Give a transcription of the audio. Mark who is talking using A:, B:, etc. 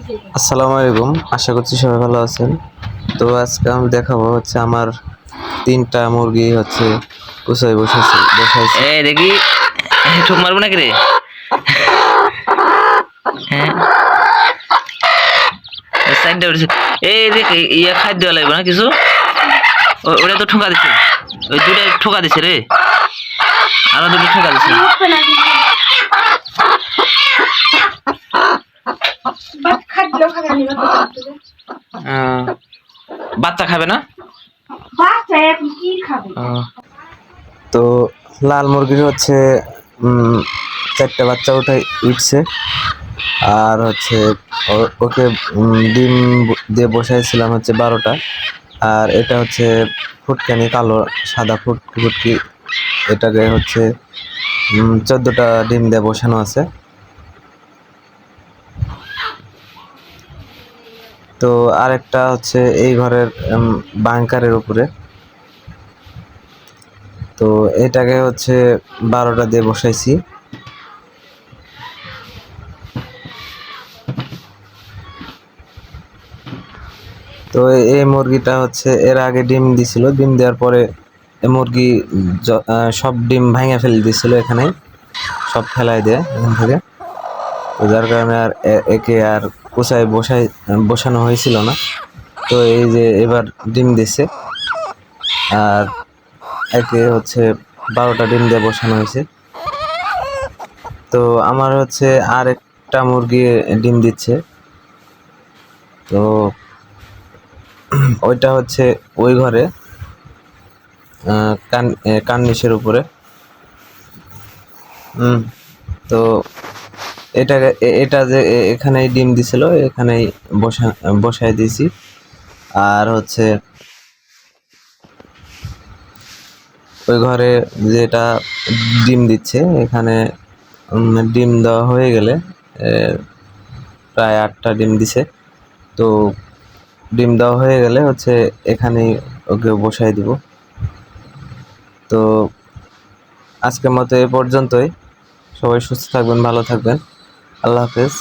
A: আসসালামু আলাইকুম, আশা করছি সবাই ভালো আছেন। তো আজকে আমি দেখাবো হচ্ছে আমার তিনটা মুরগি হচ্ছে কুচাই বসেছে, বসাইছে।
B: এ দেখি ঠোক মারবো নাকি রে? হ্যাঁ। উঠেছে। এই দেখ ইয়া খাদ্য লাগবে না কিছু? ওটা তো ঠোকা দিছে। ওই দুটা ঠোকা দিছে রে। আরও দুটো ঠোকা দিছে
C: বাট খাদ্য খাবে আমি বাচ্চা
B: খাবে না?
A: তো লাল মুরগির হচ্ছে চারটা বাচ্চা উঠাই উঠছে। আর হচ্ছে ওকে ডিম দিয়ে বসাইছিলাম হচ্ছে বারোটা। আর এটা হচ্ছে ফুটকানি কালো সাদা ফুট ফুটকি। এটাকে হচ্ছে চোদ্দোটা ডিম দিয়ে বসানো আছে। তো আরেকটা হচ্ছে এই ঘরের বাংকারের উপরে। তো এটাকে হচ্ছে বারোটা দিয়ে বসাইছি। তো এই মুরগিটা হচ্ছে, এর আগে ডিম দিছিল। ডিম দেওয়ার পরে মুরগি সব ডিম ভাঙে ফেলে দিছিল এখানে, সব ফেলাই দেয় এখান থেকে। তো যার কারণে আর একে আর কোচায় বসাই বসানো হয়েছিল না। তো এই যে এবার ডিম দিছে। আর একে হচ্ছে বারোটা ডিম দিয়ে বসানো হয়েছে। তো আমার হচ্ছে আর একটা মুরগি ডিম দিচ্ছে। তো ওইটা হচ্ছে ওই ঘরে কান এ, কার্নিশের উপরে। হুম তো এটা এটা যে এখানেই ডিম দিছিল, এখানেই বসা, বসায় দিয়েছি। আর হচ্ছে ওই ঘরে যেটা ডিম দিচ্ছে, এখানে ডিম দেওয়া হয়ে গেলে প্রায় আটটা ডিম দিছে। তো ডিম দেওয়া হয়ে গেলে হচ্ছে এখানেই ওকে বসাই দিব। তো আজকের মতো এ পর্যন্তই। সবাই সুস্থ থাকবেন, ভালো থাকবেন। আল্লাহ হাফেজ।